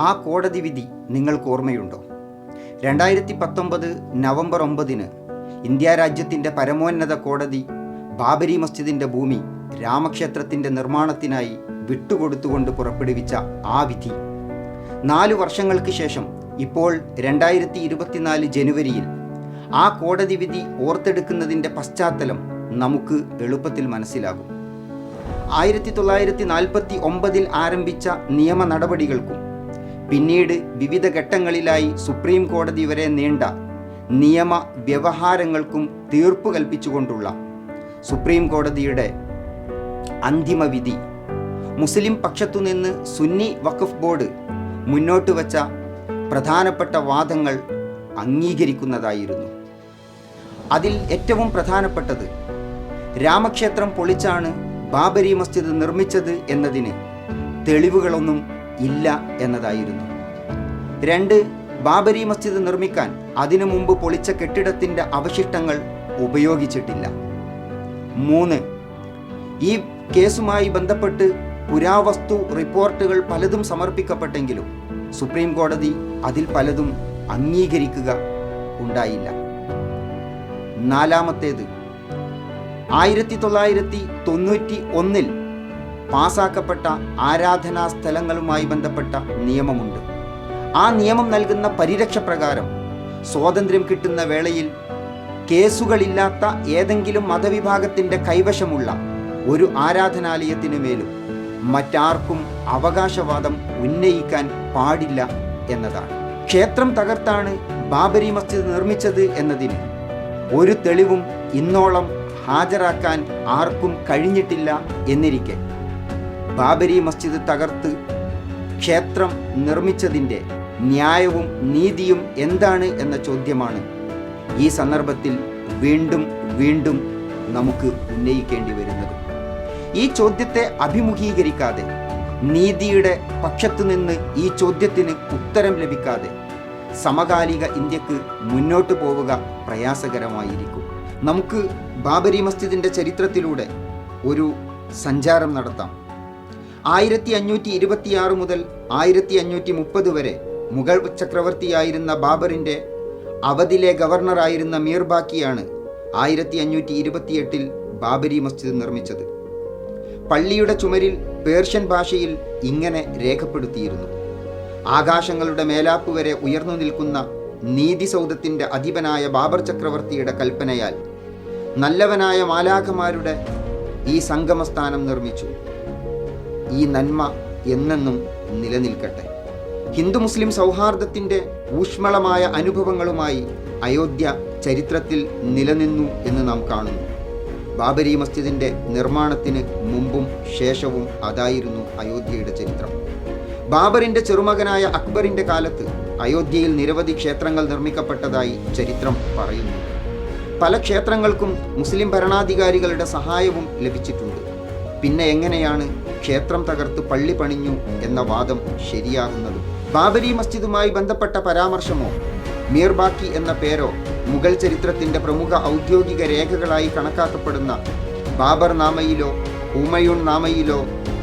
ആ കോടതി വിധി നിങ്ങൾക്ക് ഓർമ്മയുണ്ടോ? രണ്ടായിരത്തി പത്തൊമ്പത് നവംബർ ഒമ്പതിന് ഇന്ത്യ രാജ്യത്തിന്റെ പരമോന്നത കോടതി ബാബരി മസ്ജിദിന്റെ ഭൂമി രാമക്ഷേത്രത്തിന്റെ നിർമ്മാണത്തിനായി വിട്ടുകൊടുത്തുകൊണ്ട് പുറപ്പെടുവിച്ച ആ വിധി. നാലു വർഷങ്ങൾക്ക് ശേഷം ഇപ്പോൾ രണ്ടായിരത്തി ഇരുപത്തിനാല് ജനുവരിയിൽ ആ കോടതി വിധി ഓർത്തെടുക്കുന്നതിന്റെ പശ്ചാത്തലം നമുക്ക് എളുപ്പത്തിൽ മനസ്സിലാകും. ആയിരത്തി തൊള്ളായിരത്തി നാൽപ്പത്തി ഒമ്പതിൽ ആരംഭിച്ച നിയമ നടപടികൾക്കും പിന്നീട് വിവിധ ഘട്ടങ്ങളിലായി സുപ്രീം കോടതി വരെ നീണ്ട നിയമ വ്യവഹാരങ്ങൾക്കും തീർപ്പ് കൽപ്പിച്ചുകൊണ്ടുള്ള സുപ്രീം കോടതിയുടെ അന്തിമ വിധി. മുസ്ലിം പക്ഷത്തുനിന്ന് സുന്നി വഖഫ് ബോർഡ് മുന്നോട്ട് വച്ച പ്രധാനപ്പെട്ട വാദങ്ങൾ അംഗീകരിക്കുന്നതായിരുന്നു. അതിൽ ഏറ്റവും പ്രധാനപ്പെട്ടത് രാമക്ഷേത്രം പൊളിച്ചാണ് ബാബരി മസ്ജിദ് നിർമ്മിച്ചത് എന്നതിന് തെളിവുകളൊന്നും ഇല്ല എന്നതായിരുന്നു. രണ്ട് ബാബരി മസ്ജിദ് നിർമ്മിക്കാൻ അതിനു മുമ്പ് പൊളിച്ച കെട്ടിടത്തിന്റെ അവശിഷ്ടങ്ങൾ ഉപയോഗിച്ചിട്ടില്ല. മൂന്ന് ഈ കേസുമായി ബന്ധപ്പെട്ട് പുരാവസ്തു റിപ്പോർട്ടുകൾ പലതും സമർപ്പിക്കപ്പെട്ടെങ്കിലും സുപ്രീം കോടതി അതിൽ പലതും അംഗീകരിക്കുക ഉണ്ടായില്ല. നാലാമത്തേത് ആയിരത്തി തൊള്ളായിരത്തി തൊണ്ണൂറ്റി ഒന്നിൽ പാസാക്കപ്പെട്ട ആരാധനാ സ്ഥലങ്ങളുമായി ബന്ധപ്പെട്ട നിയമമുണ്ട്. ആ നിയമം നൽകുന്ന പരിരക്ഷ പ്രകാരം സ്വാതന്ത്ര്യം കിട്ടുന്ന വേളയിൽ കേസുകളില്ലാത്ത ഏതെങ്കിലും മതവിഭാഗത്തിന്റെ കൈവശമുള്ള ഒരു ആരാധനാലയത്തിനു മേലും മറ്റാർക്കും അവകാശവാദം ഉന്നയിക്കാൻ പാടില്ല എന്നതാണ്. ക്ഷേത്രം തകർത്താണ് ബാബരി മസ്ജിദ് നിർമ്മിച്ചത് എന്നതിന് ഒരു തെളിവും ഇന്നോളം ഹാജരാക്കാൻ ആർക്കും കഴിഞ്ഞിട്ടില്ല എന്നിരിക്കെ. ബാബരി മസ്ജിദ് തകർത്ത് ക്ഷേത്രം നിർമ്മിച്ചതിന്റെ ന്യായവും നീതിയും എന്താണ് എന്ന ചോദ്യമാണ്. ഈ സന്ദർഭത്തിൽ വീണ്ടും വീണ്ടും നമുക്ക് ഉന്നയിക്കേണ്ടി വരുന്നത്. ഈ ചോദ്യത്തെ അഭിമുഖീകരിക്കാതെ നീതിയുടെ പക്ഷത്തു നിന്ന് ഈ ചോദ്യത്തിന് ഉത്തരം ലഭിക്കാതെ സമകാലിക ഇന്ത്യയ്ക്ക് മുന്നോട്ട് പോവുക പ്രയാസകരമായിരിക്കും. നമുക്ക് ബാബരി മസ്ജിദിന്റെ ചരിത്രത്തിലൂടെ ഒരു സഞ്ചാരം നടത്താം. ആയിരത്തി അഞ്ഞൂറ്റി ഇരുപത്തിയാറ് മുതൽ ആയിരത്തി അഞ്ഞൂറ്റി മുപ്പത് വരെ മുഗൾ ചക്രവർത്തിയായിരുന്ന ബാബറിന്റെ അവധിലെ ഗവർണറായിരുന്ന മീർ ബാക്കിയാണ് ആയിരത്തി അഞ്ഞൂറ്റി ഇരുപത്തിയെട്ടിൽ ബാബരി മസ്ജിദ് നിർമ്മിച്ചത്. പള്ളിയുടെ ചുമരിൽ പേർഷ്യൻ ഭാഷയിൽ ഇങ്ങനെ രേഖപ്പെടുത്തിയിരുന്നു. ആകാശങ്ങളുടെ മേലാപ്പ് വരെ ഉയർന്നു നിൽക്കുന്ന നീതിസൗധത്തിന്റെ അധിപനായ ബാബർ ചക്രവർത്തിയുടെ കൽപ്പനയാൽ നല്ലവനായ മാലാഖമാരുടെ ഈ സംഗമസ്ഥാനം നിർമ്മിച്ചു. ഈ നന്മ എന്നെന്നും നിലനിൽക്കട്ടെ. ഹിന്ദു മുസ്ലിം സൗഹാർദ്ദത്തിന്റെ ഊഷ്മളമായ അനുഭവങ്ങളുമായി അയോധ്യ ചരിത്രത്തിൽ നിലനിന്നു എന്ന് നാം കാണുന്നു. ബാബരി മസ്ജിദിന്റെ നിർമ്മാണത്തിന് മുമ്പും ശേഷവും അതായിരുന്നു അയോധ്യയുടെ ചരിത്രം. ബാബറിന്റെ ചെറുമകനായ അക്ബറിന്റെ കാലത്ത് അയോധ്യയിൽ നിരവധി ക്ഷേത്രങ്ങൾ നിർമ്മിക്കപ്പെട്ടതായി ചരിത്രം പറയുന്നു. പല ക്ഷേത്രങ്ങൾക്കും മുസ്ലിം ഭരണാധികാരികളുടെ സഹായവും ലഭിച്ചിട്ടുണ്ട്. പിന്നെ എങ്ങനെയാണ് ക്ഷേത്രം തകർത്ത് പള്ളി പണിഞ്ഞു എന്ന വാദം ശരിയാകുന്നത് ബാബരി മസ്ജിദുമായി ബന്ധപ്പെട്ട പരാമർശമോ? മീർബാക്കി എന്ന പേരോ മുഗൾ ചരിത്രത്തിന്റെ പ്രമുഖ ഔദ്യോഗിക രേഖകളായി കണക്കാക്കപ്പെടുന്ന ബാബർ നാമയിലോ ഉമയുൺ നാമയിലോ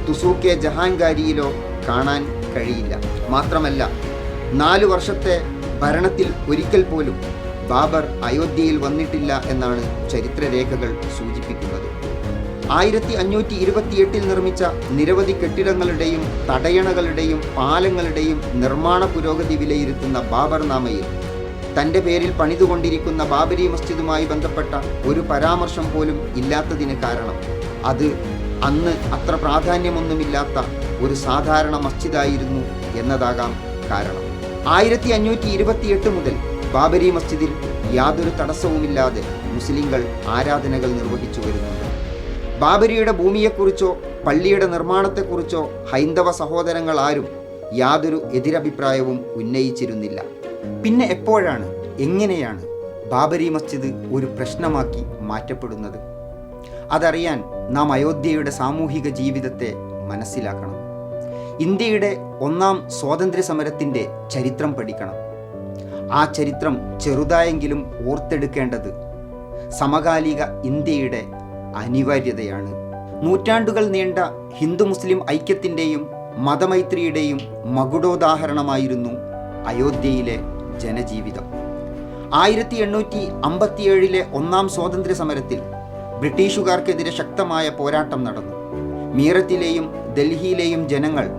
തുസൂക്കെ ജഹാൻഗാരിയിലോ കാണാൻ കഴിയില്ല. മാത്രമല്ല നാലു വർഷത്തെ ഭരണത്തിൽ ഒരിക്കൽ പോലും ബാബർ അയോധ്യയിൽ വന്നിട്ടില്ല എന്നാണ് ചരിത്രരേഖകൾ സൂചിപ്പിക്കുന്നത്. ആയിരത്തി അഞ്ഞൂറ്റി ഇരുപത്തിയെട്ടിൽ നിർമ്മിച്ച നിരവധി കെട്ടിടങ്ങളുടെയും തടയണകളുടെയും പാലങ്ങളുടെയും നിർമ്മാണ പുരോഗതി വിലയിരുത്തുന്ന ബാബർ നാമയിൽ തന്റെ പേരിൽ പണിതുകൊണ്ടിരിക്കുന്ന ബാബരി മസ്ജിദുമായി ബന്ധപ്പെട്ട ഒരു പരാമർശം പോലും ഇല്ലാത്തതിന് കാരണം. അത് അന്ന് അത്ര പ്രാധാന്യമൊന്നുമില്ലാത്ത ഒരു സാധാരണ മസ്ജിദായിരുന്നു എന്നതാകാം കാരണം. ആയിരത്തി അഞ്ഞൂറ്റി ഇരുപത്തിയെട്ട് മുതൽ ബാബരി മസ്ജിദിൽ യാതൊരു തടസ്സവുമില്ലാതെ മുസ്ലിങ്ങൾ ആരാധനകൾ നിർവഹിച്ചു വരുന്നുണ്ട്. ബാബരിയുടെ ഭൂമിയെക്കുറിച്ചോ പള്ളിയുടെ നിർമ്മാണത്തെക്കുറിച്ചോ ഹൈന്ദവ സഹോദരങ്ങൾ ആരും യാതൊരു എതിരഭിപ്രായവും ഉന്നയിച്ചിരുന്നില്ല. പിന്നെ എപ്പോഴാണ് എങ്ങനെയാണ് ബാബരി മസ്ജിദ് ഒരു പ്രശ്നമാക്കി മാറ്റപ്പെടുന്നത്? അതറിയാൻ നാം അയോധ്യയുടെ സാമൂഹിക ജീവിതത്തെ മനസ്സിലാക്കണം. ഇന്ത്യയുടെ ഒന്നാം സ്വാതന്ത്ര്യ സമരത്തിന്റെ ചരിത്രം പഠിക്കണം. ആ ചരിത്രം ചെറുതായെങ്കിലും ഓർത്തെടുക്കേണ്ടത് സമകാലിക ഇന്ത്യയുടെ അനിവാര്യതയാണ്. നൂറ്റാണ്ടുകൾ നീണ്ട ഹിന്ദു മുസ്ലിം ഐക്യത്തിന്റെയും മതമൈത്രിയുടെയും മകുടോദാഹരണമായിരുന്നു അയോധ്യയിലെ ജനജീവിതം. ആയിരത്തി എണ്ണൂറ്റി അമ്പത്തിയേഴിലെ ഒന്നാം സ്വാതന്ത്ര്യ സമരത്തിൽ ബ്രിട്ടീഷുകാർക്കെതിരെ ശക്തമായ പോരാട്ടം നടന്നു. മീററ്റിലെയും ഡൽഹിയിലെയും ജനങ്ങൾ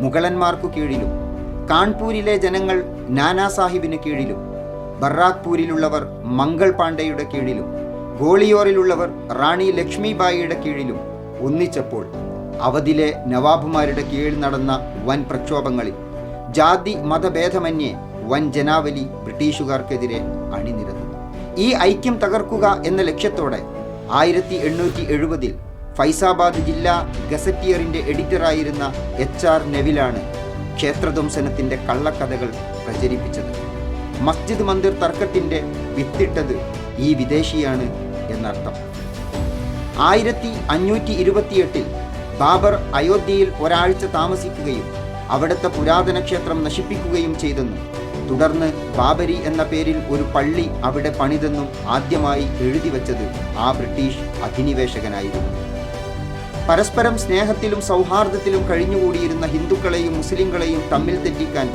മുഗളന്മാർക്കു കീഴിലും കാൺപൂരിലെ ജനങ്ങൾ നാനാ സാഹിബിന് കീഴിലും ബറാക്പൂരിലുള്ളവർ മംഗൾ പാണ്ഡെയുടെ കീഴിലും ഗോളിയോറിലുള്ളവർ റാണി ലക്ഷ്മിബായിയുടെ കീഴിലും ഒന്നിച്ചപ്പോൾ അവധിലെ നവാബുമാരുടെ കീഴിൽ നടന്ന വൻ പ്രക്ഷോഭങ്ങളിൽ ജാതി മതഭേദമന്യേ വൻ ജനാവലി ബ്രിട്ടീഷുകാർക്കെതിരെ അണിനിരന്നു. ഈ ഐക്യം തകർക്കുക എന്ന ലക്ഷ്യത്തോടെ ആയിരത്തി എണ്ണൂറ്റി എഴുപതിൽ ഫൈസാബാദ് ജില്ലാ ഗസറ്റിയറിന്റെ എഡിറ്ററായിരുന്ന എച്ച് ആർ നെവിലാണ് ക്ഷേത്രധ്വംസനത്തിന്റെ കള്ളക്കഥകൾ പ്രചരിപ്പിച്ചത്. മസ്ജിദ് മന്ദിർ തർക്കത്തിന്റെ വിത്തിട്ടത് ഈ വിദേശിയാണ് എന്നർത്ഥം. ആയിരത്തി അഞ്ഞൂറ്റി ഇരുപത്തിയെട്ടിൽ ബാബർ അയോധ്യയിൽ ഒരാഴ്ച താമസിക്കുകയും അവിടുത്തെ പുരാതന ക്ഷേത്രം നശിപ്പിക്കുകയും ചെയ്തെന്നും തുടർന്ന് ബാബരി എന്ന പേരിൽ ഒരു പള്ളി അവിടെ പണിതെന്നും ആദ്യമായി എഴുതി വച്ചത് ആ ബ്രിട്ടീഷ് അധിനിവേശകനായിരുന്നു. പരസ്പരം സ്നേഹത്തിലും സൗഹാർദ്ദത്തിലും കഴിഞ്ഞുകൂടിയിരുന്ന ഹിന്ദുക്കളെയും മുസ്ലിങ്ങളെയും തമ്മിൽ തെറ്റിക്കാൻ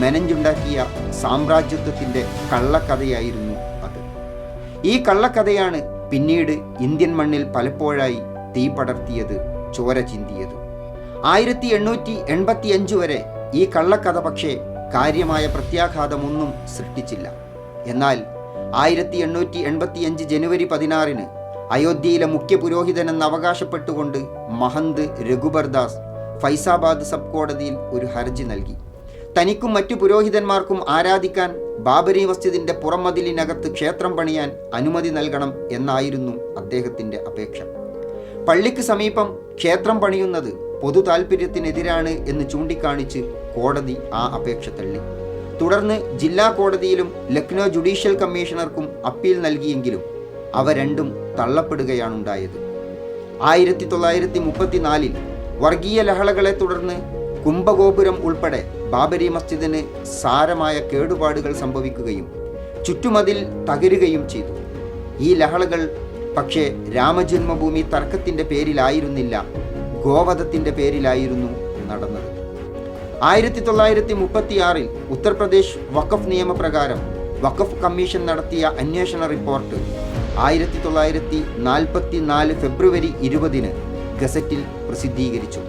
മെനഞ്ഞുണ്ടാക്കിയ സാമ്രാജ്യത്വത്തിന്റെ കള്ളക്കഥയായിരുന്നു ഈ കള്ളക്കഥയാണ് പിന്നീട് ഇന്ത്യൻ മണ്ണിൽ പലപ്പോഴായി തീ പടർത്തിയത് ചോര ചിന്തിയത്. ആയിരത്തി എണ്ണൂറ്റി എൺപത്തി അഞ്ച് വരെ ഈ കള്ളക്കഥ പക്ഷേ കാര്യമായ പ്രത്യാഘാതമൊന്നും സൃഷ്ടിച്ചില്ല. എന്നാൽ ആയിരത്തി എണ്ണൂറ്റി എൺപത്തിയഞ്ച് ജനുവരി പതിനാറിന് അയോധ്യയിലെ മുഖ്യ പുരോഹിതനെന്ന് അവകാശപ്പെട്ടുകൊണ്ട് മഹന്ത് രഘുബർദാസ് ഫൈസാബാദ് സബ് കോടതിയിൽ ഒരു ഹർജി നൽകി. തനിക്കും മറ്റു പുരോഹിതന്മാർക്കും ആരാധിക്കാൻ ബാബരി മസ്ജിദിന്റെ പുറംമതിലിനകത്ത് ക്ഷേത്രം പണിയാൻ അനുമതി നൽകണം എന്നായിരുന്നു അദ്ദേഹത്തിന്റെ അപേക്ഷ. പള്ളിക്ക് സമീപം ക്ഷേത്രം പണിയുന്നത് പൊതു താൽപ്പര്യത്തിനെതിരാണ് എന്ന് ചൂണ്ടിക്കാണിച്ച് കോടതി ആ അപേക്ഷ തള്ളി. തുടർന്ന് ജില്ലാ കോടതിയിലും ലക്നോ ജുഡീഷ്യൽ കമ്മീഷണർക്കും അപ്പീൽ നൽകിയെങ്കിലും അവ രണ്ടും തള്ളപ്പെടുകയാണുണ്ടായത്. ആയിരത്തി തൊള്ളായിരത്തി മുപ്പത്തിനാലിൽ വർഗീയ ലഹളകളെ തുടർന്ന് കുംഭഗോപുരം ഉൾപ്പെടെ ബാബരി മസ്ജിദിന് സാരമായ കേടുപാടുകൾ സംഭവിക്കുകയും ചുറ്റുമതിൽ തകരുകയും ചെയ്തു. ഈ ലഹളകൾ പക്ഷേ രാമജന്മഭൂമി തർക്കത്തിന്റെ പേരിലായിരുന്നില്ല ഗോവധത്തിന്റെ പേരിലായിരുന്നു നടന്നത്. ആയിരത്തി തൊള്ളായിരത്തി മുപ്പത്തിയാറിൽ ഉത്തർപ്രദേശ് വഖഫ് നിയമപ്രകാരം വഖഫ് കമ്മീഷൻ നടത്തിയ അന്വേഷണ റിപ്പോർട്ട് ആയിരത്തി തൊള്ളായിരത്തി നാൽപ്പത്തി നാല് ഫെബ്രുവരി ഇരുപതിന് ഗസറ്റിൽ പ്രസിദ്ധീകരിച്ചു.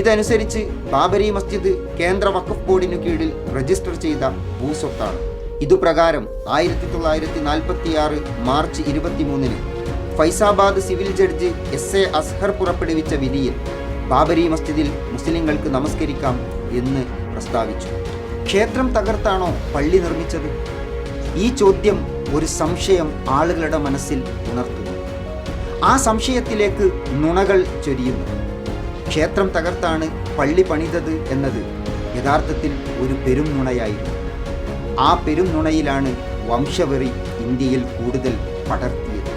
ഇതനുസരിച്ച് ബാബരി മസ്ജിദ് കേന്ദ്ര വഖഫ് ബോർഡിനു കീഴിൽ രജിസ്റ്റർ ചെയ്ത ഭൂസ്വത്താണ്. ഇതുപ്രകാരം ആയിരത്തി തൊള്ളായിരത്തി നാൽപ്പത്തിയാറ് മാർച്ച് ഇരുപത്തിമൂന്നിന് Faizabad civil judge S A Azhar പുറപ്പെടുവിച്ച വിധിയിൽ ബാബരി മസ്ജിദിൽ മുസ്ലിങ്ങൾക്ക് നമസ്കരിക്കാം എന്ന് പ്രസ്താവിച്ചു. ക്ഷേത്രം തകർത്താണോ പള്ളി നിർമ്മിച്ചത്? ഈ ചോദ്യം ഒരു സംശയം ആളുകളുടെ മനസ്സിൽ ഉണർത്തുന്നു. ആ സംശയത്തിലേക്ക് നുണകൾ ചൊരിയുന്നു. ക്ഷേത്രം തകർത്താണ് പള്ളി പണിതത് എന്നത് യഥാർത്ഥത്തിൽ ഒരു പെരും നുണയായിരുന്നു ആ പെരും നുണയിലാണ് വംശവെറി ഇന്ത്യയിൽ കൂടുതൽ പടർത്തിയത്.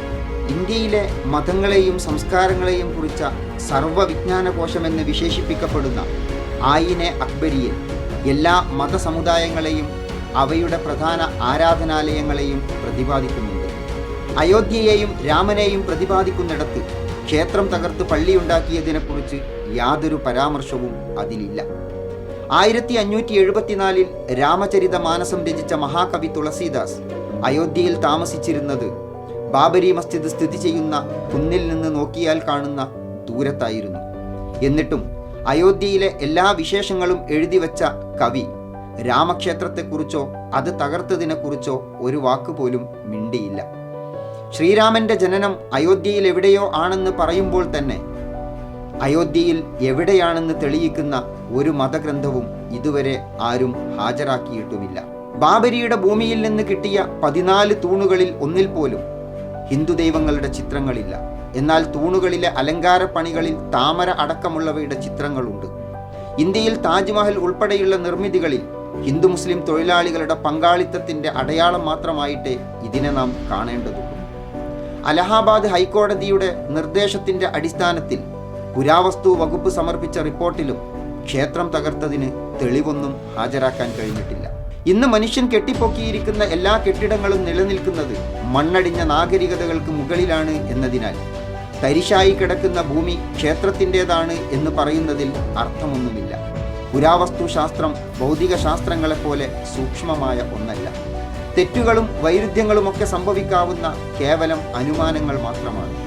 ഇന്ത്യയിലെ മതങ്ങളെയും സംസ്കാരങ്ങളെയും കുറിച്ച സർവവിജ്ഞാനകോശമെന്ന് വിശേഷിപ്പിക്കപ്പെടുന്ന ആയിനെ അക്ബരിയിൽ എല്ലാ മതസമുദായങ്ങളെയും അവയുടെ പ്രധാന ആരാധനാലയങ്ങളെയും പ്രതിപാദിക്കുന്നുണ്ട്. അയോധ്യയെയും രാമനെയും പ്രതിപാദിക്കുന്നിടത്ത് ക്ഷേത്രം തകർത്ത് പള്ളിയുണ്ടാക്കിയതിനെക്കുറിച്ച് യാതൊരു പരാമർശവും അതിലില്ല. ആയിരത്തി അഞ്ഞൂറ്റി എഴുപത്തിനാലിൽ രാമചരിത മാനസം രചിച്ച മഹാകവി തുളസീദാസ് അയോധ്യയിൽ താമസിച്ചിരുന്നത് ബാബരി മസ്ജിദ് സ്ഥിതി ചെയ്യുന്ന കുന്നിൽ നിന്ന് നോക്കിയാൽ കാണുന്ന ദൂരത്തായിരുന്നു. എന്നിട്ടും അയോധ്യയിലെ എല്ലാ വിശേഷങ്ങളും എഴുതി വച്ച കവി രാമക്ഷേത്രത്തെക്കുറിച്ചോ അത് തകർത്തതിനെക്കുറിച്ചോ ഒരു വാക്കുപോലും മിണ്ടിയില്ല. ശ്രീരാമന്റെ ജനനം അയോധ്യയിൽ എവിടെയോ ആണെന്ന് പറയുമ്പോൾ തന്നെ അയോധ്യയിൽ എവിടെയാണെന്ന് തെളിയിക്കുന്ന ഒരു മതഗ്രന്ഥവും ഇതുവരെ ആരും ഹാജരാക്കിയിട്ടുമില്ല. ബാബരിയുടെ ഭൂമിയിൽ നിന്ന് കിട്ടിയ പതിനാല് തൂണുകളിൽ ഒന്നിൽ പോലും ഹിന്ദു ദൈവങ്ങളുടെ ചിത്രങ്ങളില്ല. എന്നാൽ തൂണുകളിലെ അലങ്കാര പണികളിൽ താമര അടക്കമുള്ളവയുടെ ചിത്രങ്ങളുണ്ട്. ഇന്ത്യയിൽ താജ്മഹൽ ഉൾപ്പെടെയുള്ള നിർമ്മിതികളിൽ ഹിന്ദു മുസ്ലിം തൊഴിലാളികളുടെ പങ്കാളിത്തത്തിന്റെ അടയാളം മാത്രമായിട്ടേ ഇതിനെ നാം കാണേണ്ടതുള്ളൂ. അലഹാബാദ് ഹൈക്കോടതിയുടെ നിർദ്ദേശത്തിന്റെ അടിസ്ഥാനത്തിൽ പുരാവസ്തു വകുപ്പ് സമർപ്പിച്ച റിപ്പോർട്ടിലും ക്ഷേത്രം തകർത്തതിന് തെളിവൊന്നും ഹാജരാക്കാൻ കഴിഞ്ഞിട്ടില്ല. ഇന്ന് മനുഷ്യൻ കെട്ടിപ്പൊക്കിയിരിക്കുന്ന എല്ലാ കെട്ടിടങ്ങളും നിലനിൽക്കുന്നത് മണ്ണടിഞ്ഞ നാഗരികതകൾക്ക് മുകളിലാണ് എന്നതിനാൽ തരിശായി കിടക്കുന്ന ഭൂമി ക്ഷേത്രത്തിന്റെതാണ് എന്ന് പറയുന്നതിൽ അർത്ഥമൊന്നുമില്ല. പുരാവസ്തു ശാസ്ത്രം ഭൗതിക ശാസ്ത്രങ്ങളെപ്പോലെ സൂക്ഷ്മമായ ഒന്നല്ല. തെറ്റുകളും വൈരുദ്ധ്യങ്ങളുമൊക്കെ സംഭവിക്കാവുന്ന കേവലം അനുമാനങ്ങൾ മാത്രമാണ്.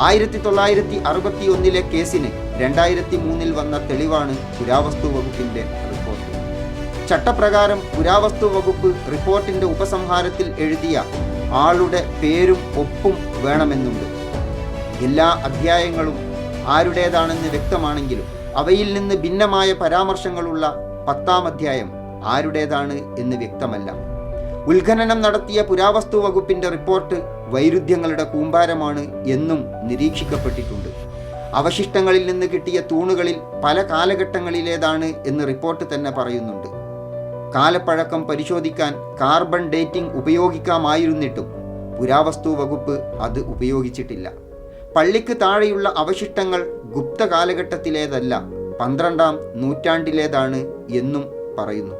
ആയിരത്തി തൊള്ളായിരത്തി അറുപത്തി ഒന്നിലെ കേസിന് രണ്ടായിരത്തി മൂന്നിൽ വന്ന തെളിവാണ് പുരാവസ്തു വകുപ്പിന്റെ റിപ്പോർട്ട്. ചട്ടപ്രകാരം പുരാവസ്തു വകുപ്പ് റിപ്പോർട്ടിന്റെ ഉപസംഹാരത്തിൽ എഴുതിയ ആളുടെ പേരും ഒപ്പും വേണമെന്നുണ്ട്. എല്ലാ അധ്യായങ്ങളും ആരുടേതാണെന്ന് വ്യക്തമാണെങ്കിലും അവയിൽ നിന്ന് ഭിന്നമായ പരാമർശങ്ങളുള്ള പത്താം അധ്യായം ആരുടേതാണ് എന്ന് വ്യക്തമല്ല. ഉത്ഖനനം നടത്തിയ പുരാവസ്തു വകുപ്പിന്റെ റിപ്പോർട്ട് വൈരുദ്ധ്യങ്ങളുടെ കൂമ്പാരമാണ് എന്നും നിരീക്ഷിക്കപ്പെട്ടിട്ടുണ്ട്. അവശിഷ്ടങ്ങളിൽ നിന്ന് കിട്ടിയ തൂണുകളിൽ പല കാലഘട്ടങ്ങളിലേതാണ് എന്ന് റിപ്പോർട്ട് തന്നെ പറയുന്നുണ്ട്. കാലപ്പഴക്കം പരിശോധിക്കാൻ കാർബൺ ഡേറ്റിംഗ് ഉപയോഗിക്കാമായിരുന്നിട്ടും പുരാവസ്തു വകുപ്പ് അത് ഉപയോഗിച്ചിട്ടില്ല. പള്ളിക്ക് താഴെയുള്ള അവശിഷ്ടങ്ങൾ ഗുപ്ത കാലഘട്ടത്തിലേതല്ല പന്ത്രണ്ടാം നൂറ്റാണ്ടിലേതാണ് എന്നും പറയുന്നു.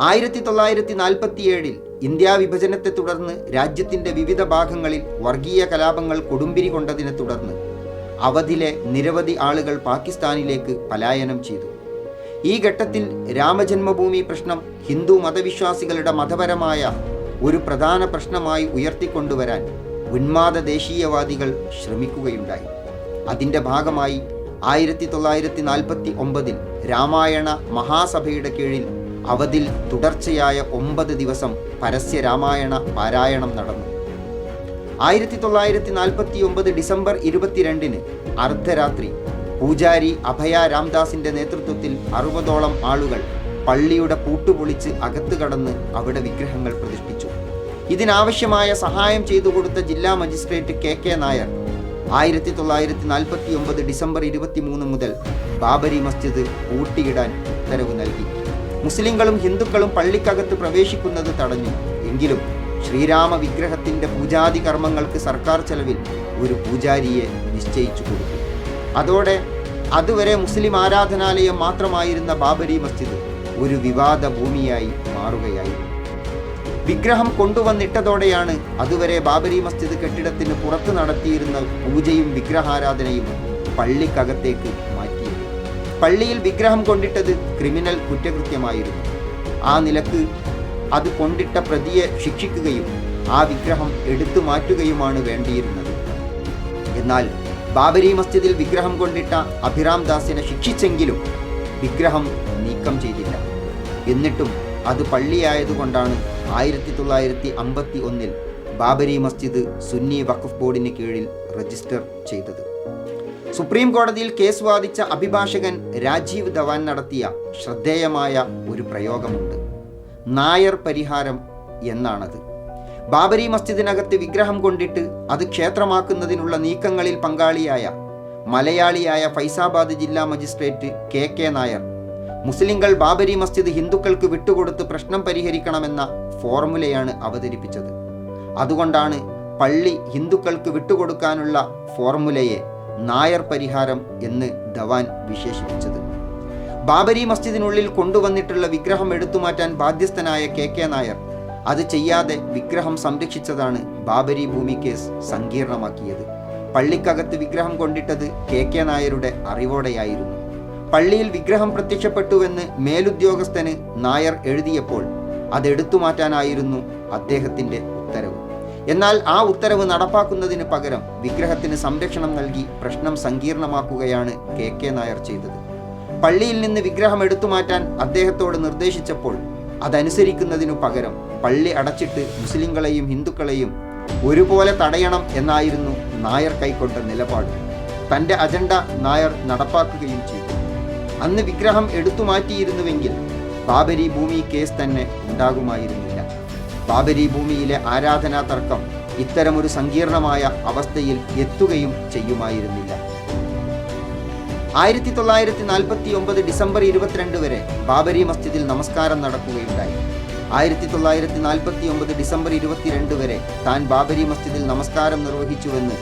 ആയിരത്തി തൊള്ളായിരത്തി നാൽപ്പത്തിയേഴിൽ ഇന്ത്യാ വിഭജനത്തെ തുടർന്ന് രാജ്യത്തിന്റെ വിവിധ ഭാഗങ്ങളിൽ വർഗീയ കലാപങ്ങൾ കൊടുമ്പിരി കൊണ്ടതിനെ തുടർന്ന് അവധിലെ നിരവധി ആളുകൾ പാകിസ്ഥാനിലേക്ക് പലായനം ചെയ്തു. ഈ ഘട്ടത്തിൽ രാമജന്മഭൂമി പ്രശ്നം ഹിന്ദു മതവിശ്വാസികളുടെ മതപരമായ ഒരു പ്രധാന പ്രശ്നമായി ഉയർത്തിക്കൊണ്ടുവരാൻ ഉന്മാദ ദേശീയവാദികൾ ശ്രമിക്കുകയുണ്ടായി. അതിന്റെ ഭാഗമായി ആയിരത്തി തൊള്ളായിരത്തി നാൽപ്പത്തി ഒമ്പതിൽ രാമായണ മഹാസഭയുടെ കീഴിൽ അവധിൽ തുടർച്ചയായ ഒമ്പത് ദിവസം പരസ്യ രാമായണ പാരായണം നടന്നു. ആയിരത്തി തൊള്ളായിരത്തി നാൽപ്പത്തി ഒമ്പത് ഡിസംബർ ഇരുപത്തിരണ്ടിന് അർദ്ധരാത്രി പൂജാരി അഭയ രാംദാസിന്റെ നേതൃത്വത്തിൽ അറുപതോളം ആളുകൾ പള്ളിയുടെ പൂട്ടുപൊളിച്ച് അകത്തു കടന്ന് അവിടെ വിഗ്രഹങ്ങൾ പ്രതിഷ്ഠിച്ചു. ഇതിനാവശ്യമായ സഹായം ചെയ്തു കൊടുത്ത ജില്ലാ മജിസ്ട്രേറ്റ് കെ കെ നായർ ആയിരത്തി തൊള്ളായിരത്തി നാൽപ്പത്തി ഒമ്പത് ഡിസംബർ ഇരുപത്തിമൂന്ന് മുതൽ ബാബരി മസ്ജിദ് പൂട്ടിയിടാൻ ഉത്തരവ് നൽകി. മുസ്ലിങ്ങളും ഹിന്ദുക്കളും പള്ളിക്കകത്ത് പ്രവേശിക്കുന്നത് തടഞ്ഞു. എങ്കിലും ശ്രീരാമ വിഗ്രഹത്തിന്റെ പൂജാതി കർമ്മങ്ങൾക്ക് സർക്കാർ ചെലവിൽ ഒരു പൂജാരിയെ നിശ്ചയിച്ചു കൊടുത്തു. അതോടെ അതുവരെ മുസ്ലിം ആരാധനാലയം മാത്രമായിരുന്ന ബാബരി മസ്ജിദ് ഒരു വിവാദ ഭൂമിയായി മാറുകയായിരുന്നു വിഗ്രഹം കൊണ്ടുവന്നിട്ടതോടെയാണ് അതുവരെ ബാബരി മസ്ജിദ് കെട്ടിടത്തിന് പുറത്ത് നടത്തിയിരുന്ന പൂജയും വിഗ്രഹാരാധനയും പള്ളിക്കകത്തേക്ക് പള്ളിയിൽ വിഗ്രഹം കൊണ്ടിട്ടത് ക്രിമിനൽ കുറ്റകൃത്യമായിരുന്നു. ആ നിലയ്ക്ക് അത് കൊണ്ടിട്ട പ്രതിയെ ശിക്ഷിക്കുകയും ആ വിഗ്രഹം എടുത്തു മാറ്റുകയുമാണ് വേണ്ടിയിരുന്നത്. എന്നാൽ ബാബരി മസ്ജിദിൽ വിഗ്രഹം കൊണ്ടിട്ട അഭിറാം ദാസിനെ ശിക്ഷിച്ചെങ്കിലും വിഗ്രഹം നീക്കം ചെയ്തില്ല. എന്നിട്ടും അത് പള്ളിയായതുകൊണ്ടാണ് ആയിരത്തി തൊള്ളായിരത്തി അമ്പത്തി ഒന്നിൽ ബാബരി മസ്ജിദ് സുന്നി വഖഫ് ബോർഡിന് കീഴിൽ രജിസ്റ്റർ ചെയ്തത്. സുപ്രീം കോടതിയിൽ കേസ് വാദിച്ച അഭിഭാഷകൻ രാജീവ് ധവാൻ നടത്തിയ ശ്രദ്ധേയമായ ഒരു പ്രയോഗമുണ്ട്. നായർ പരിഹാരം എന്നാണത്. ബാബരി മസ്ജിദിനകത്ത് വിഗ്രഹം കൊണ്ടിട്ട് അത് ക്ഷേത്രമാക്കുന്നതിനുള്ള നീക്കങ്ങളിൽ പങ്കാളിയായ മലയാളിയായ ഫൈസാബാദ് ജില്ലാ മജിസ്ട്രേറ്റ് കെ കെ നായർ മുസ്ലിങ്ങൾ ബാബരി മസ്ജിദ് ഹിന്ദുക്കൾക്ക് വിട്ടുകൊടുത്ത് പ്രശ്നം പരിഹരിക്കണമെന്ന ഫോർമുലയാണ് അവതരിപ്പിച്ചത്. അതുകൊണ്ടാണ് പള്ളി ഹിന്ദുക്കൾക്ക് വിട്ടുകൊടുക്കാനുള്ള ഫോർമുലയെ നായർ പരിഹാരം എന്ന് ധവാൻ വിശേഷിപ്പിച്ചത്. ബാബരി മസ്ജിദിനുള്ളിൽ കൊണ്ടുവന്നിട്ടുള്ള വിഗ്രഹം എടുത്തുമാറ്റാൻ ബാധ്യസ്ഥനായ കെ കെ നായർ അത് ചെയ്യാതെ വിഗ്രഹം സംരക്ഷിച്ചതാണ് ബാബരി ഭൂമി കേസ് സങ്കീർണമാക്കിയത്. പള്ളിക്കകത്ത് വിഗ്രഹം കൊണ്ടിട്ടത് കെ കെ നായരുടെ അറിവോടെയായിരുന്നു. പള്ളിയിൽ വിഗ്രഹം പ്രത്യക്ഷപ്പെട്ടുവെന്ന് മേലുദ്യോഗസ്ഥന് നായർ എഴുതിയപ്പോൾ അതെടുത്തു മാറ്റാനായിരുന്നു അദ്ദേഹത്തിന്റെ ഉത്തരവ്. എന്നാൽ ആ ഉത്തരവ് നടപ്പാക്കുന്നതിന് പകരം വിഗ്രഹത്തിന് സംരക്ഷണം നൽകി പ്രശ്നം സങ്കീർണമാക്കുകയാണ് കെ കെ നായർ ചെയ്തത്. പള്ളിയിൽ നിന്ന് വിഗ്രഹം എടുത്തു മാറ്റാൻ അദ്ദേഹത്തോട് നിർദ്ദേശിച്ചപ്പോൾ അതനുസരിക്കുന്നതിനു പകരം പള്ളി അടച്ചിട്ട് മുസ്ലിങ്ങളെയും ഹിന്ദുക്കളെയും ഒരുപോലെ തടയണം എന്നായിരുന്നു നായർ കൈക്കൊണ്ട നിലപാട്. തന്റെ അജണ്ട നായർ നടപ്പാക്കുകയും ചെയ്തു. അന്ന് വിഗ്രഹം എടുത്തു മാറ്റിയിരുന്നുവെങ്കിൽ ബാബരി ഭൂമി കേസ് തന്നെ ഉണ്ടാകുമായിരുന്നില്ല ബാബരി ഭൂമിയിലെ ആരാധനാ തർക്കം ഇത്തരമൊരു സങ്കീർണമായ അവസ്ഥയിൽ എത്തുകയും ചെയ്യുമായിരുന്നില്ല. ആയിരത്തി തൊള്ളായിരത്തി നാൽപ്പത്തി ഒമ്പത് ഡിസംബർ ഇരുപത്തിരണ്ട് വരെ ബാബരി മസ്ജിദിൽ നമസ്കാരം നടക്കുകയുണ്ടായി. ആയിരത്തി തൊള്ളായിരത്തി നാൽപ്പത്തി ഒമ്പത് ഡിസംബർ ഇരുപത്തിരണ്ട് വരെ താൻ ബാബരി മസ്ജിദിൽ നമസ്കാരം നിർവഹിച്ചുവെന്ന്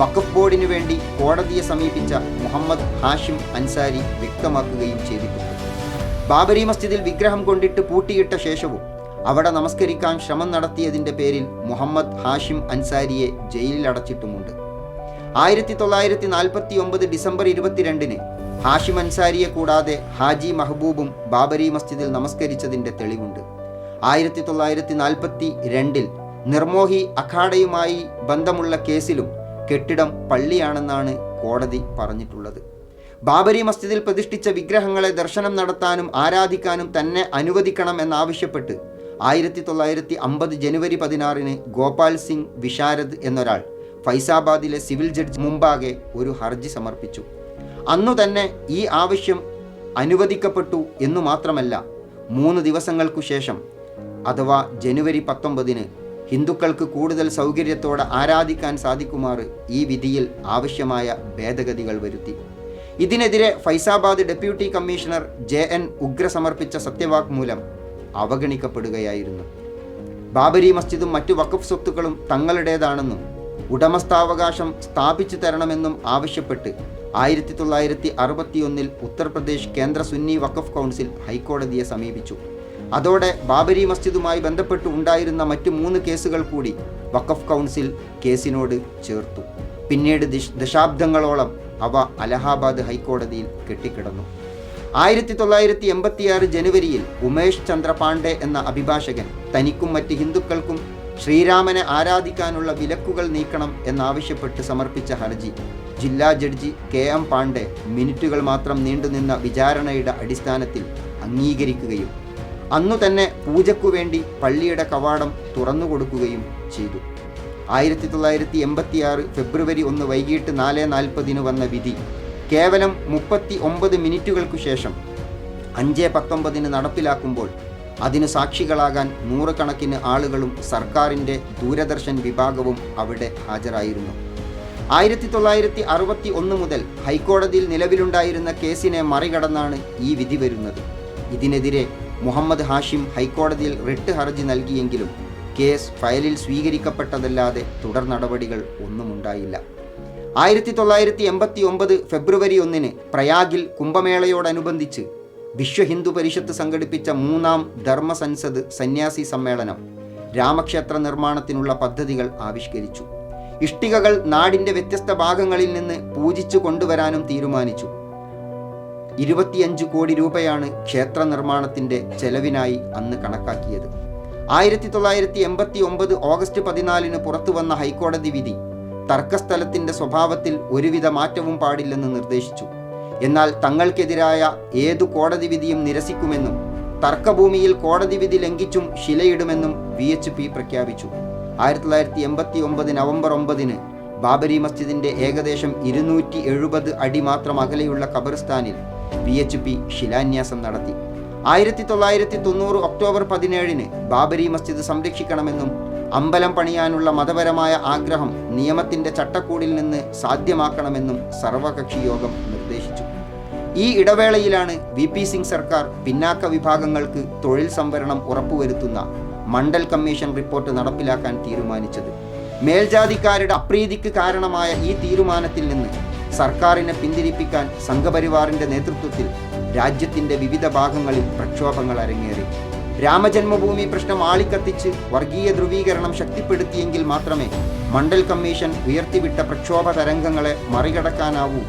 വഖഫ് ബോർഡിനു വേണ്ടി കോടതിയെ സമീപിച്ച മുഹമ്മദ് ഹാഷിം അൻസാരി വ്യക്തമാക്കുകയും ചെയ്തിട്ടുണ്ട്. ബാബരി മസ്ജിദിൽ വിഗ്രഹം കൊണ്ടിട്ട് പൂട്ടിയിട്ട ശേഷവും അവിടെ നമസ്കരിക്കാൻ ശ്രമം നടത്തിയതിന്റെ പേരിൽ മുഹമ്മദ് ഹാഷിം അൻസാരിയെ ജയിലിൽ അടച്ചിട്ടുമുണ്ട് ആയിരത്തി തൊള്ളായിരത്തി നാൽപ്പത്തി ഒമ്പത് ഡിസംബർ ഇരുപത്തിരണ്ടിന് ഹാഷിം അൻസാരിയെ കൂടാതെ ഹാജി മഹബൂബും ബാബരി മസ്ജിദിൽ നമസ്കരിച്ചതിന്റെ തെളിവുണ്ട്. ആയിരത്തി തൊള്ളായിരത്തി നാൽപ്പത്തി രണ്ടിൽ നിർമോഹി അഖാഡയുമായി ബന്ധമുള്ള കേസിലും കെട്ടിടം പള്ളിയാണെന്നാണ് കോടതി പറഞ്ഞിട്ടുള്ളത്. ബാബരി മസ്ജിദിൽ പ്രതിഷ്ഠിച്ച വിഗ്രഹങ്ങളെ ദർശനം നടത്താനും ആരാധിക്കാനും തന്നെ അനുവദിക്കണം എന്നാവശ്യപ്പെട്ട് ആയിരത്തി തൊള്ളായിരത്തി അമ്പത് ജനുവരി പതിനാറിന് ഗോപാൽ സിംഗ് വിശാരദ് എന്നൊരാൾ ഫൈസാബാദിലെ സിവിൽ ജഡ്ജ് മുമ്പാകെ ഒരു ഹർജി സമർപ്പിച്ചു. അന്നു തന്നെ ഈ ആവശ്യം അനുവദിക്കപ്പെട്ടു എന്നു മാത്രമല്ല മൂന്ന് ദിവസങ്ങൾക്കു ശേഷം അഥവാ ജനുവരി പത്തൊമ്പതിന് ഹിന്ദുക്കൾക്ക് കൂടുതൽ സൗകര്യത്തോടെ ആരാധിക്കാൻ സാധിക്കുമാറ് ഈ വിധിയിൽ ആവശ്യമായ ഭേദഗതികൾ വരുത്തി. ഇതിനെതിരെ Faizabad deputy commissioner J N Ugra സമർപ്പിച്ച സത്യവാങ്മൂലം അവഗണിക്കപ്പെടുകയായിരുന്നു. ബാബരി മസ്ജിദും മറ്റു വഖഫ് സ്വത്തുക്കളും തങ്ങളുടേതാണെന്നും ഉടമസ്ഥാവകാശം സ്ഥാപിച്ചു തരണമെന്നും ആവശ്യപ്പെട്ട് ആയിരത്തി തൊള്ളായിരത്തി അറുപത്തിയൊന്നിൽ ഉത്തർപ്രദേശ് കേന്ദ്ര സുന്നി വഖഫ് കൗൺസിൽ ഹൈക്കോടതിയെ സമീപിച്ചു. അതോടെ ബാബരി മസ്ജിദുമായി ബന്ധപ്പെട്ട് ഉണ്ടായിരുന്ന മറ്റു മൂന്ന് കേസുകൾ കൂടി വഖഫ് കൗൺസിൽ കേസിനോട് ചേർത്തു. പിന്നീട് ദിശ് ദശാബ്ദങ്ങളോളം അവ അലഹാബാദ് ഹൈക്കോടതിയിൽ കെട്ടിക്കിടന്നു. ആയിരത്തി തൊള്ളായിരത്തി എൺപത്തിയാറ് ജനുവരിയിൽ ഉമേഷ് ചന്ദ്ര പാണ്ഡെ എന്ന അഭിഭാഷകൻ തനിക്കും മറ്റ് ഹിന്ദുക്കൾക്കും ശ്രീരാമനെ ആരാധിക്കാനുള്ള വിലക്കുകൾ നീക്കണം എന്നാവശ്യപ്പെട്ട് സമർപ്പിച്ച ഹർജി. ജില്ലാ ജഡ്ജി കെ എം പാണ്ഡെ മിനിറ്റുകൾ മാത്രം നീണ്ടുനിന്ന വിചാരണയുടെ അടിസ്ഥാനത്തിൽ അംഗീകരിക്കുകയും അന്നു തന്നെ പൂജയ്ക്കു വേണ്ടി പള്ളിയുടെ കവാടം തുറന്നുകൊടുക്കുകയും ചെയ്തു. ആയിരത്തി തൊള്ളായിരത്തി എൺപത്തിയാറ് ഫെബ്രുവരി ഒന്ന് വൈകിട്ട് നാല് നാൽപ്പതിന് വന്ന വിധി കേവലം മുപ്പത്തി ഒമ്പത് മിനിറ്റുകൾക്കു ശേഷം അഞ്ച് പത്തൊമ്പതിന് നടപ്പിലാക്കുമ്പോൾ അതിന് സാക്ഷികളാകാൻ നൂറുകണക്കിന് ആളുകളും സർക്കാരിന്റെ ദൂരദർശൻ വിഭാഗവും അവിടെ ഹാജരായിരുന്നു. ആയിരത്തി തൊള്ളായിരത്തി അറുപത്തി ഒന്ന് മുതൽ ഹൈക്കോടതിയിൽ നിലവിലുണ്ടായിരുന്ന കേസിനെ മറികടന്നാണ് ഈ വിധി വരുന്നത്. ഇതിനെതിരെ മുഹമ്മദ് ഹാഷിം ഹൈക്കോടതിയിൽ റിട്ട് ഹർജി നൽകിയെങ്കിലും കേസ് ഫയലിൽ സ്വീകരിക്കപ്പെട്ടതല്ലാതെ തുടർ നടപടികൾ ഒന്നുമുണ്ടായില്ല. ആയിരത്തി തൊള്ളായിരത്തി എൺപത്തി ഒമ്പത് ഫെബ്രുവരി ഒന്നിന് പ്രയാഗിൽ കുംഭമേളയോടനുബന്ധിച്ച് വിശ്വ ഹിന്ദു പരിഷത്ത് സംഘടിപ്പിച്ച മൂന്നാം ധർമ്മ സൻസദ് സന്യാസി സമ്മേളനം രാമക്ഷേത്ര നിർമ്മാണത്തിനുള്ള പദ്ധതികൾ ആവിഷ്കരിച്ചു. ഇഷ്ടികകൾ നാടിന്റെ വ്യത്യസ്ത ഭാഗങ്ങളിൽ നിന്ന് പൂജിച്ചു കൊണ്ടുവരാനും തീരുമാനിച്ചു. ഇരുപത്തിയഞ്ച് കോടി രൂപയാണ് ക്ഷേത്ര നിർമ്മാണത്തിന്റെ ചെലവിനായി അന്ന് കണക്കാക്കിയത്. ആയിരത്തി തൊള്ളായിരത്തി എൺപത്തി ഒമ്പത് ഓഗസ്റ്റ് പതിനാലിന് പുറത്തുവന്ന ഹൈക്കോടതി വിധി തർക്കസ്ഥലത്തിന്റെ സ്വഭാവത്തിൽ ഒരുവിധ മാറ്റവും പാടില്ലെന്ന് നിർദ്ദേശിച്ചു. എന്നാൽ തങ്ങൾക്കെതിരായ ഏതു കോടതി വിധിയും നിരസിക്കുമെന്നും തർക്കഭൂമിയിൽ കോടതി വിധി ലംഘിച്ചും ശിലയിടുമെന്നും വി എച്ച് പി പ്രഖ്യാപിച്ചു. ആയിരത്തി തൊള്ളായിരത്തി എൺപത്തി ഒമ്പത് നവംബർ ഒമ്പതിന് ബാബരി മസ്ജിദിന്റെ ഏകദേശം ഇരുന്നൂറ്റി എഴുപത് അടി മാത്രം അകലെയുള്ള ഖബർസ്ഥാനിൽ വി എച്ച് പി ശിലാന്യാസം നടത്തി. ആയിരത്തി തൊള്ളായിരത്തി തൊണ്ണൂറ് ഒക്ടോബർ പതിനേഴിന് ബാബരി മസ്ജിദ് സംരക്ഷിക്കണമെന്നും അമ്പലം പണിയാനുള്ള മതപരമായ ആഗ്രഹം നിയമത്തിന്റെ ചട്ടക്കൂടിൽ നിന്ന് സാധ്യമാക്കണമെന്നും സർവകക്ഷി യോഗം നിർദ്ദേശിച്ചു. ഈ ഇടവേളയിലാണ് വി പി സിംഗ് സർക്കാർ പിന്നാക്ക വിഭാഗങ്ങൾക്ക് തൊഴിൽ സംവരണം ഉറപ്പുവരുത്തുന്ന മണ്ഡൽ കമ്മീഷൻ റിപ്പോർട്ട് നടപ്പിലാക്കാൻ തീരുമാനിച്ചത്. മേൽജാതിക്കാരുടെ അപ്രീതിക്ക് കാരണമായ ഈ തീരുമാനത്തിൽ നിന്ന് സർക്കാരിനെ പിന്തിരിപ്പിക്കാൻ സംഘപരിവാറിന്റെ നേതൃത്വത്തിൽ രാജ്യത്തിന്റെ വിവിധ ഭാഗങ്ങളിൽ പ്രക്ഷോഭങ്ങൾ അരങ്ങേറി. രാമജന്മഭൂമി പ്രശ്നം ആളിക്കത്തിച്ച് വർഗീയ ധ്രുവീകരണം ശക്തിപ്പെടുത്തിയെങ്കിൽ മാത്രമേ മണ്ഡൽ കമ്മീഷൻ ഉയർത്തിവിട്ട പ്രക്ഷോഭ തരംഗങ്ങളെ മറികടക്കാനാവൂ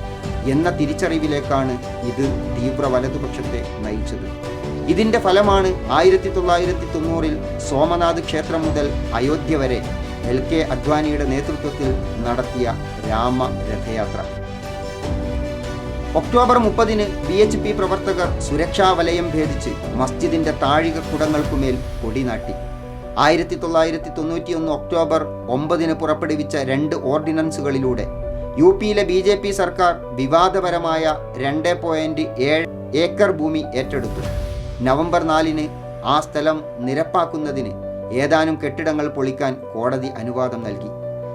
എന്ന തിരിച്ചറിവിലേക്കാണ് ഇത് തീവ്ര വലതുപക്ഷത്തെ നയിച്ചത്. ഇതിന്റെ ഫലമാണ് ആയിരത്തി തൊള്ളായിരത്തി തൊണ്ണൂറിൽ സോമനാഥ് ക്ഷേത്രം മുതൽ അയോധ്യ വരെ എൽ കെ അദ്വാനിയുടെ നേതൃത്വത്തിൽ നടത്തിയ രാമ രഥയാത്ര ഒക്ടോബർ മുപ്പതിന് ബി എച്ച് പി പ്രവർത്തകർ സുരക്ഷാ വലയം ഭേദിച്ച് മസ്ജിദിന്റെ താഴികക്കുടങ്ങൾക്കുമേൽ കൊടിനാട്ടി ആയിരത്തി തൊള്ളായിരത്തി തൊണ്ണൂറ്റിയൊന്ന് ഒക്ടോബർ ഒമ്പതിന് പുറപ്പെടുവിച്ച രണ്ട് ഓർഡിനൻസുകളിലൂടെ യു പിയിലെ ബി ജെ പി സർക്കാർ വിവാദപരമായ രണ്ട് പോയിന്റ് ഏഴ് ഏക്കർ ഭൂമി ഏറ്റെടുത്തു. നവംബർ നാലിന് ആ സ്ഥലം നിരപ്പാക്കുന്നതിന് ഏതാനും കെട്ടിടങ്ങൾ പൊളിക്കാൻ കോടതി അനുവാദം നൽകി.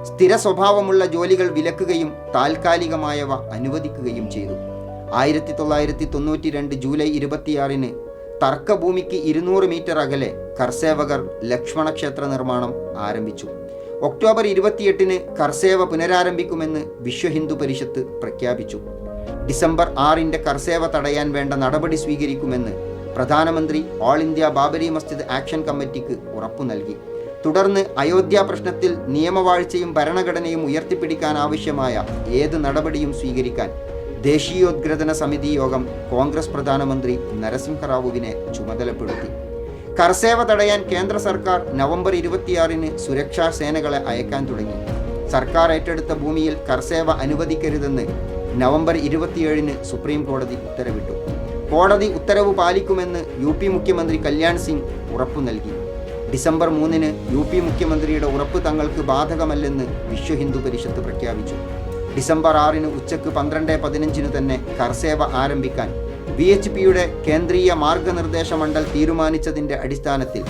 സ്ഥിര സ്വഭാവമുള്ള ജോലികൾ വിലക്കുകയും താൽക്കാലികമായവ അനുവദിക്കുകയും ചെയ്തു. ആയിരത്തി തൊള്ളായിരത്തി തൊണ്ണൂറ്റി രണ്ട് ജൂലൈ ഇരുപത്തിയാറിന് തർക്കഭൂമിക്ക് ഇരുന്നൂറ് മീറ്റർ അകലെ കർസേവകർ ലക്ഷ്മണ ക്ഷേത്ര നിർമ്മാണം ആരംഭിച്ചു. ഒക്ടോബർ ഇരുപത്തിയെട്ടിന് കർസേവ പുനരാരംഭിക്കുമെന്ന് വിശ്വ ഹിന്ദു പരിഷത്ത് പ്രഖ്യാപിച്ചു. ഡിസംബർ ആറിന്റെ കർസേവ തടയാൻ വേണ്ട നടപടി സ്വീകരിക്കുമെന്ന് പ്രധാനമന്ത്രി all India Babri Masjid action കമ്മിറ്റിക്ക് ഉറപ്പു നൽകി. തുടർന്ന് അയോധ്യ പ്രശ്നത്തിൽ നിയമവാഴ്ചയും ഭരണഘടനയും ഉയർത്തിപ്പിടിക്കാൻ ആവശ്യമായ ഏത് നടപടിയും സ്വീകരിക്കാൻ ദേശീയോദ്ഗ്രഥന സമിതി യോഗം കോൺഗ്രസ് പ്രധാനമന്ത്രി നരസിംഹറാവുവിനെ ചുമതലപ്പെടുത്തി. കർസേവ തടയാൻ കേന്ദ്ര സർക്കാർ നവംബർ ഇരുപത്തിയാറിന് സുരക്ഷാ സേനകളെ അയക്കാൻ തുടങ്ങി. സർക്കാർ ഏറ്റെടുത്ത ഭൂമിയിൽ കർസേവ അനുവദിക്കരുതെന്ന് നവംബർ ഇരുപത്തിയേഴിന് സുപ്രീം കോടതി ഉത്തരവിട്ടു. കോടതി ഉത്തരവ് പാലിക്കുമെന്ന് യു മുഖ്യമന്ത്രി കല്യാൺ സിംഗ് ഉറപ്പു നൽകി ഡിസംബർ മൂന്നിന് യു പി മുഖ്യമന്ത്രിയുടെ ഉറപ്പ് തങ്ങൾക്ക് ബാധകമല്ലെന്ന് വിശ്വ ഹിന്ദു പരിഷത്ത് പ്രഖ്യാപിച്ചു. ഡിസംബർ ആറിന് ഉച്ചയ്ക്ക് പന്ത്രണ്ട് പതിനഞ്ചിന് തന്നെ കർസേവ ആരംഭിക്കാൻ വി എച്ച് പിയുടെ കേന്ദ്രീയ മാർഗനിർദ്ദേശ മണ്ഡൽ തീരുമാനിച്ചതിന്റെ അടിസ്ഥാനത്തിൽ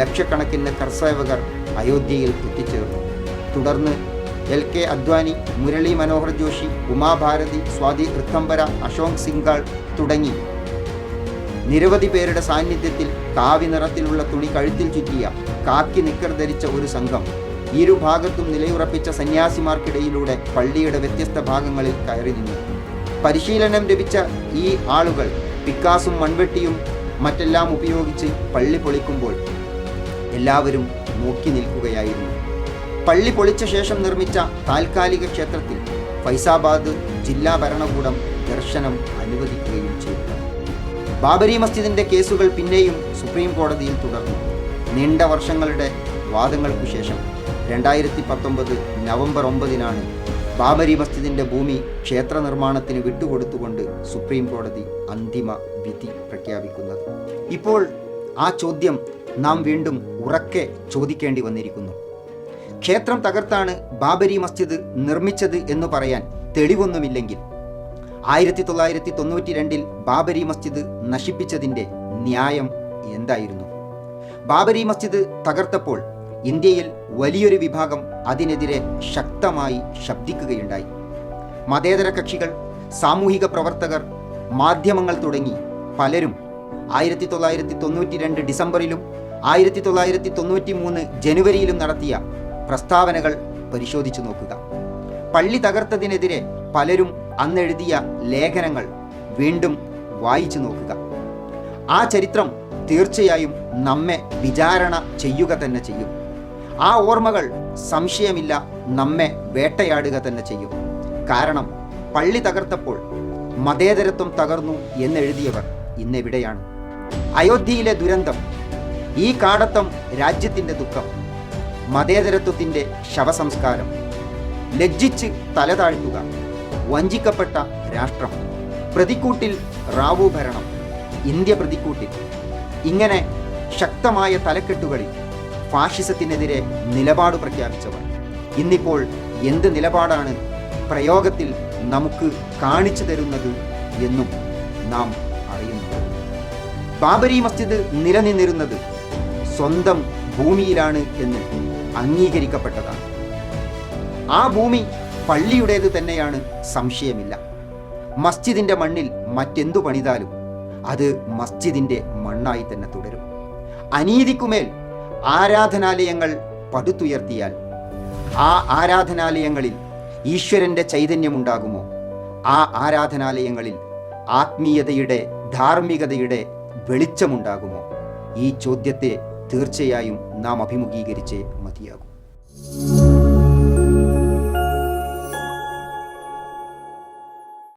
ലക്ഷക്കണക്കിന് കർസേവകർ അയോധ്യയിൽ എത്തിച്ചേർന്നു. തുടർന്ന് എൽ കെ അദ്വാനി മുരളി മനോഹർ ജോഷി ഉമാഭാരതി സ്വാതി ഋത്തംബര അശോക് സിംഗാൾ തുടങ്ങി നിരവധി പേരുടെ സാന്നിധ്യത്തിൽ കാവി നിറത്തിലുള്ള തുണി കഴുത്തിൽ ചുറ്റിയ കാക്കി നിക്കർ ധരിച്ച ഒരു സംഘം ഇരുഭാഗത്തും നിലയുറപ്പിച്ച സന്യാസിമാർക്കിടയിലൂടെ പള്ളിയുടെ വ്യത്യസ്ത ഭാഗങ്ങളിൽ കയറി നിന്നു. പരിശീലനം ലഭിച്ച ഈ ആളുകൾ പിക്കാസും മൺവെട്ടിയും മറ്റെല്ലാം ഉപയോഗിച്ച് പള്ളി പൊളിക്കുമ്പോൾ എല്ലാവരും നോക്കി നിൽക്കുകയായിരുന്നു. പള്ളി പൊളിച്ച ശേഷം നിർമ്മിച്ച താൽക്കാലിക ക്ഷേത്രത്തിൽ ഫൈസാബാദ് ജില്ലാ ഭരണകൂടം ദർശനം അനുവദിക്കുകയും ചെയ്തു. ബാബരി മസ്ജിദിന്റെ കേസുകൾ പിന്നെയും സുപ്രീം കോടതിയിൽ തുടർന്നു. നീണ്ട വർഷങ്ങളുടെ വാദങ്ങൾക്കു ശേഷം രണ്ടായിരത്തി പത്തൊമ്പത് നവംബർ ഒമ്പതിനാണ് ബാബരി മസ്ജിദിന്റെ ഭൂമി ക്ഷേത്ര നിർമ്മാണത്തിന് വിട്ടുകൊടുത്തുകൊണ്ട് സുപ്രീം കോടതി അന്തിമ വിധി പ്രഖ്യാപിക്കുന്നത്. ഇപ്പോൾ ആ ചോദ്യം നാം വീണ്ടും ഉറക്കെ ചോദിക്കേണ്ടി വന്നിരിക്കുന്നു. ക്ഷേത്രം തകർത്താണ് ബാബരി മസ്ജിദ് നിർമ്മിച്ചത് എന്ന് പറയാൻ തെളിവൊന്നുമില്ലെങ്കിൽ ആയിരത്തി തൊള്ളായിരത്തി തൊണ്ണൂറ്റി രണ്ടിൽ ബാബരി മസ്ജിദ് നശിപ്പിച്ചതിന്റെ ന്യായം എന്തായിരുന്നു? ബാബരി മസ്ജിദ് തകർത്തപ്പോൾ ഇന്ത്യയിൽ വലിയൊരു വിഭാഗം അതിനെതിരെ ശക്തമായി ശബ്ദിക്കുകയുണ്ടായി. മതേതര കക്ഷികൾ സാമൂഹിക പ്രവർത്തകർ മാധ്യമങ്ങൾ തുടങ്ങി പലരും ആയിരത്തി തൊള്ളായിരത്തി തൊണ്ണൂറ്റി രണ്ട് ഡിസംബറിലും ആയിരത്തി തൊള്ളായിരത്തി തൊണ്ണൂറ്റി മൂന്ന് ജനുവരിയിലും നടത്തിയ പ്രസ്താവനകൾ പരിശോധിച്ചു നോക്കുക. പള്ളി തകർത്തതിനെതിരെ പലരും അന്നെഴുതിയ ലേഖനങ്ങൾ വീണ്ടും വായിച്ചു നോക്കുക. ആ ചരിത്രം തീർച്ചയായും നമ്മെ വിചാരണ ചെയ്യുക തന്നെ ചെയ്യും. ആ ഓർമ്മകൾ സംശയമില്ല നമ്മെ വേട്ടയാടുക തന്നെ ചെയ്യും. കാരണം പള്ളി തകർത്തപ്പോൾ മതേതരത്വം തകർന്നു എന്നെഴുതിയവർ ഇന്നെവിടെയാണ്? അയോധ്യയിലെ ദുരന്തം ഈ കാടത്തം രാജ്യത്തിന്റെ ദുഃഖം മതേതരത്വത്തിന്റെ ശവസംസ്കാരം ലജ്ജിച്ച് തല താഴ്ത്തുക. വഞ്ചിക്കപ്പെട്ട രാഷ്ട്രം. പ്രതിക്കൂട്ടിൽ റാവു ഭരണം. ഇന്ത്യ പ്രതിക്കൂട്ടിൽ. ഇങ്ങനെ ശക്തമായ തലക്കെട്ടുകളിൽ ഫാഷിസത്തിനെതിരെ നിലപാട് പ്രഖ്യാപിച്ചവർ. ഇന്നിപ്പോൾ എന്ത് നിലപാടാണ് പ്രയോഗത്തിൽ നമുക്ക് കാണിച്ചു തരുന്നത് എന്നും നാം അറിയുന്നു. ബാബരി മസ്ജിദ് നിലനിന്നിരുന്നത് സ്വന്തം ഭൂമിയിലാണ് എന്ന് അംഗീകരിക്കപ്പെട്ടതാണ്. ആ ഭൂമി പള്ളിയുടേത് തന്നെയാണ് സംശയമില്ല. മസ്ജിദിന്റെ മണ്ണിൽ മറ്റെന്തു പണിതാലും അത് മസ്ജിദിന്റെ മണ്ണായി തന്നെ തുടരും. അനീതിക്കുമേൽ ആരാധനാലയങ്ങൾ പടുത്തുയർത്തിയാൽ ആ ആരാധനാലയങ്ങളിൽ ഈശ്വരന്റെ ചൈതന്യമുണ്ടാകുമോ? ആ ആരാധനാലയങ്ങളിൽ ആത്മീയതയുടെ ധാർമ്മികതയുടെ വെളിച്ചമുണ്ടാകുമോ? ഈ ചോദ്യത്തെ തീർച്ചയായും നാം അഭിമുഖീകരിച്ചേ മതിയാകും.